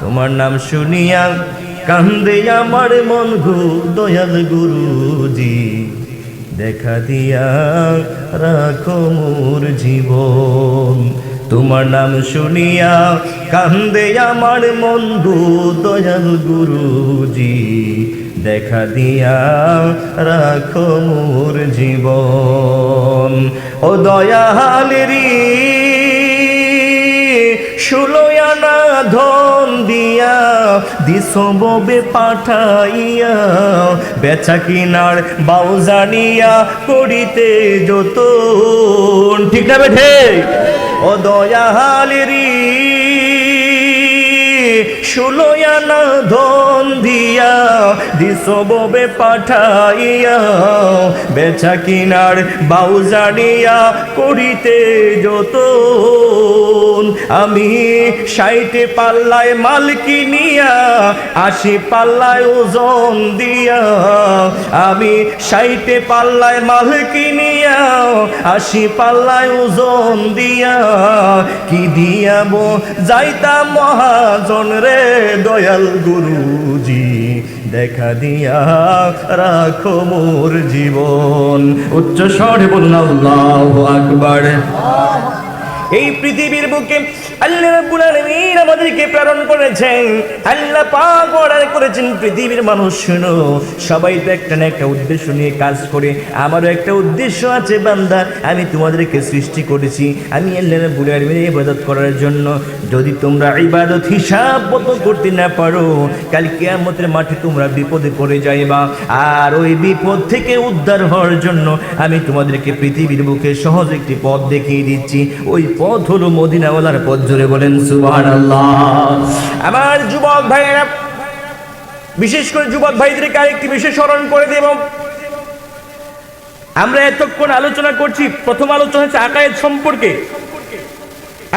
তোমার নাম শুনিয়া কান্দে আমার মন গো দয়াল গুরুজি। দেখা দিয়া রাখো মোর জীবন। তোমার নাম শুনিয়া কান্দে আমার মন গো দয়াল গুরুজি। দেখা দিয়া রাখো মোর জীবন। ও দয়া দয়ালেরি ষোলোয়ানা ধন দিয়া দিসবে পাঠাইয়া। বেচা কিনার বাউজানিয়া করিতে যত ঠিক না বেঠে? ও দয়ালেরি ষোলোয়ানা ধন দিয়া দিসবে পাঠাইয়া, বেচা কিনার বাউজানিয়া করিতে যত আমি সাইটে পাল্লায় মাল কিনিয়া, আশি পাল্লায় ওজন দিয়া। আমি সাইটে পাল্লায় মাল কিনিয়া, আশি পাল্লায় ওজন দিয়া। কি দিয়াবো, যাইতাম মহাজন রে দয়াল গুরুজি দেখা দিয়া রাখো মোর জীবন। উচ্চ স্বরে বলুন আল্লাহু আকবার। এই পৃথিবীর বুকে আল্লাহ রাব্বুল আলামিন আমাদেরকে প্রেরণ করেছেন। আল্লাহ পাক অর্ডার করেছেন পৃথিবীর মানুষ, শুনো। সবাই তো একটা না একটা উদ্দেশ্য নিয়ে কাজ করে। আমারও একটা উদ্দেশ্য আছে, বান্দা। আমি তোমাদেরকে সৃষ্টি করেছি। আমি আল্লাহ রাব্বুল আলামিনের ইবাদত করার জন্য। যদি তোমরা ইবাদত হিসাব মতো করতে না পারো, কাল কিয়ামতের মাঠে তোমরা বিপদে পড়ে যাইবা। আর ওই বিপদ থেকে উদ্ধার হওয়ার জন্য আমি তোমাদেরকে পৃথিবীর বুকে সহজ একটি পথ দেখিয়ে দিচ্ছি। ওই পথ হলো মদিনাওয়ালার পথ জুড়ে বলেন সুবহানাল্লাহ। আমার যুবক ভাইয়েরা, বিশেষ করে যুবক ভাইদেরকে আরেকটি বিশেষ স্মরণ করে দেব। আমরা এতক্ষণ আলোচনা করছি, প্রথম আলোচনা হচ্ছে আকায়েদ সম্পর্কে।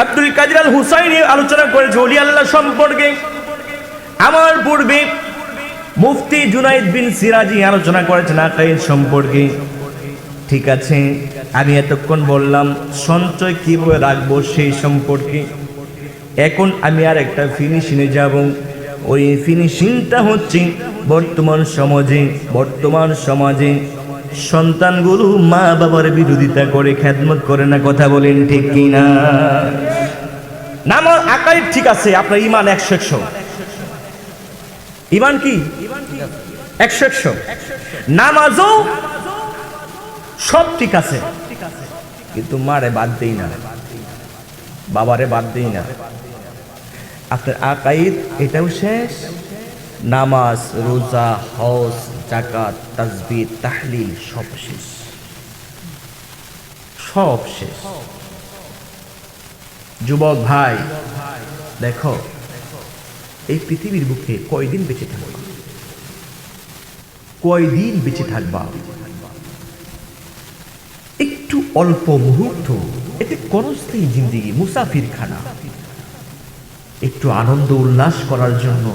আব্দুল কাদির আল হুসাইন আলোচনা করেছে অলি আল্লাহ সম্পর্কে। আমার পূর্বে মুফতি জুনাইদ বিন সিরাজি আলোচনা করেছেন আকায়েদ সম্পর্কে। ঠিক আছে? আমি এতক্ষণ বললাম, সঞ্চয় কীভাবে রাখব সেই সম্পর্কে। এখন আমি আর একটা ফিনিশিংয়ে যাব। ওই ফিনিশিংটা হচ্ছে বর্তমান সমাজে বর্তমান সমাজে সন্তানগুলো মা বাবার বিরোধিতা করে খ্যাতমত করে না, কথা বলেন ঠিক কিনা? নাম আকার ঠিক আছে, আপনার ইমান একশো একশো। ইমান কি? একশো একশো। নামাজও সব ঠিক আছে। কিন্তু মারে বাদ দেই না। বাবারে বাদ দেই না। আপনার আকাইদ, এটাও শেষ? নামাজ, রোজা, হজ জাকাত তাজবি তাহলিল, সব শেষ। সব শেষ। যুবক ভাই, দেখো, এই পৃথিবীর বুকে কয়দিন বেঁচে থাকবা? কয়দিন বেঁচে থাকবা? অল্প মুহূর্ত, এতে করস্থায়ী জিন্দিগি মুসাফির খানা একটু আনন্দ উল্লাস করার জন্য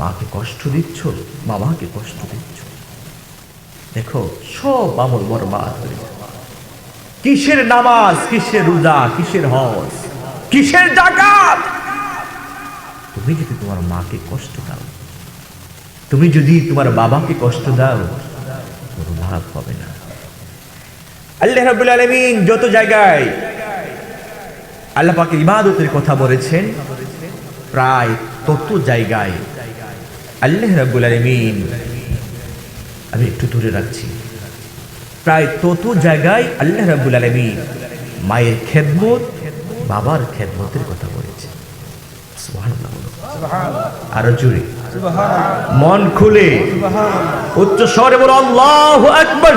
মাকে কষ্ট দিচ্ছ? বাবাকে কষ্ট দিচ্ছ? দেখো, সব আমল বরবাদ হয়ে কিসের নামাজ, কিসের রোজা, কিসের হজ, কিসের জাকাত তুমি যদি তোমার মাকে কষ্ট দাও, তুমি যদি তোমার বাবাকে কষ্ট দাও, কোনো লাভ হবে না। আল্লাহ রাব্বুল আলামিন যত জায়গায় আল্লাহ পাকের ইবাদতের কথা বলেছেন প্রায় তত জায়গায় আল্লাহ রাব্বুল আলামিন আমি একটু দূরে রাখছি প্রায় তত জায়গায় আল্লাহ রাব্বুল আলামিন মায়ের খেদমত বাবার খেদমতের কথা বলেছে। আরও জুড়ে মন খুলে উচ্চ স্বরে বলো আল্লাহু আকবার।